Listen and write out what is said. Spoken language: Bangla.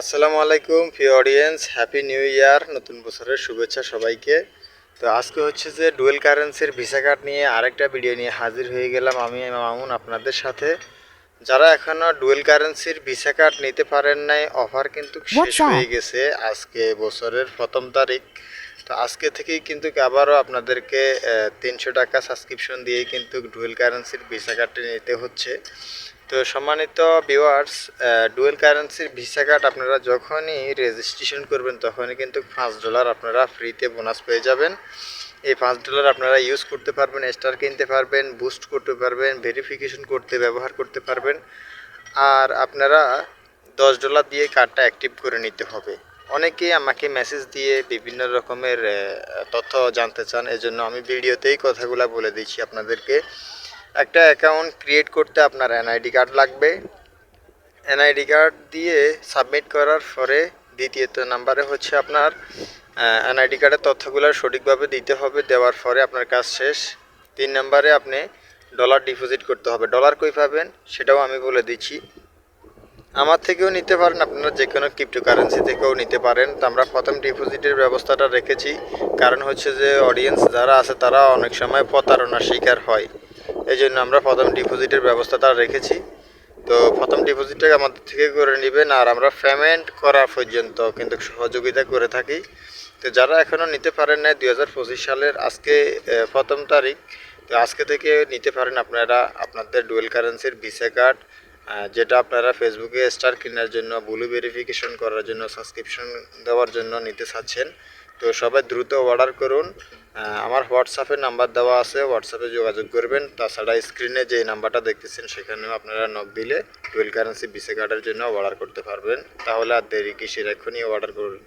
আসসালামু আলাইকুম প্রিয় অডিয়েন্স হ্যাপি নিউ ইয়ার নতুন বছরের শুভেচ্ছা সবাইকে। তো আজকে হচ্ছে যে ডুয়েল কারেন্সির ভিসা কার্ড নিয়ে আরেকটা ভিডিও নিয়ে হাজির হয়ে গেলাম আমি মামুন আপনাদের সাথে। যারা এখনও ডুয়েল কারেন্সির ভিসা কার্ড নিতে পারেন নাই অফার কিন্তু শেষ হয়ে গেছে আজকে বছরের প্রথম তারিখ। তো আজকে থেকেই কিন্তু আবারও আপনাদেরকে তিনশো টাকা সাবস্ক্রিপশন দিয়েই কিন্তু ডুয়েল কারেন্সির ভিসা কার্ডটি নিতে হচ্ছে। তো সম্মানিত ভিউয়ার্স ডুয়েল কারেন্সির ভিসা কার্ড আপনারা যখনই রেজিস্ট্রেশন করবেন, তখনই কিন্তু পাঁচ ডলার আপনারা ফ্রিতে বোনাস পেয়ে যাবেন। এই পাঁচ ডলার আপনারা ইউজ করতে পারবেন স্টার কিনতে পারবেন বুস্ট করতে পারবেন ভেরিফিকেশন করতে, ব্যবহার করতে পারবেন। আর আপনারা দশ ডলার দিয়ে কার্ডটা অ্যাক্টিভ করে নিতে হবে। অনেকেই আমাকে মেসেজ দিয়ে বিভিন্ন রকমের তথ্য জানতে চান, এজন্য আমি ভিডিওতেই কথাগুলো বলে দিচ্ছি আপনাদেরকে। একটা অ্যাকাউন্ট ক্রিয়েট করতে আপনার এনআইডি কার্ড লাগবে। এনআইডি কার্ড দিয়ে সাবমিট করার পরে দ্বিতীয়ত নাম্বারে হচ্ছে আপনার এনআইডি কার্ডের তথ্যগুলো সঠিকভাবে দিতে হবে, দেওয়ার পরে আপনার কাজ শেষ। তিন নম্বরে আপনি ডলার ডিপোজিট করতে হবে। ডলার কই পাবেন? সেটাও আমি বলে দিচ্ছি। আমার থেকেও নিতে পারেন, আপনারা যে কোনো ক্রিপ্টোকারেন্সি থেকেও নিতে পারেন। তো আমরা প্রথম ডিপোজিটের ব্যবস্থাটা রেখেছি। কারণ হচ্ছে যে অডিয়েন্স যারা আছে, তারা অনেক সময় প্রতারণার শিকার হয়। এই জন্য আমরা প্রথম ডিপোজিটের ব্যবস্থাটা রেখেছি। তো প্রথম ডিপোজিটটা আমাদের থেকে করে নেবেন, আর আমরা পেমেন্ট করা পর্যন্ত কিন্তু সহযোগিতা করে থাকি। তো যারা এখনও নিতে পারেন না দুই হাজার পঁচিশ সালের আজকে প্রথম তারিখ, তো আজকে থেকে নিতে পারেন আপনারা আপনাদের ডুয়েল কারেন্সির ভিসা কার্ড যেটা আপনারা ফেসবুকে স্টার কেনার জন্য ব্লু ভেরিফিকেশন করার জন্য সাবস্ক্রিপশন দেওয়ার জন্য নিতে চাচ্ছেন, তো সবাই দ্রুত অর্ডার করুন। আমার হোয়াটসঅ্যাপে নাম্বার দেওয়া আছে হোয়াটসঅ্যাপে যোগাযোগ করবেন। তাছাড়া স্ক্রিনে যে নাম্বারটা দেখতেছেন, সেখানেও আপনারা নক দিলে টুয়েলভ কারেন্সি বিসে কার্ডের জন্য অর্ডার করতে পারবেন। তাহলে আর দেরি কিসের? এখনই অর্ডার করুন।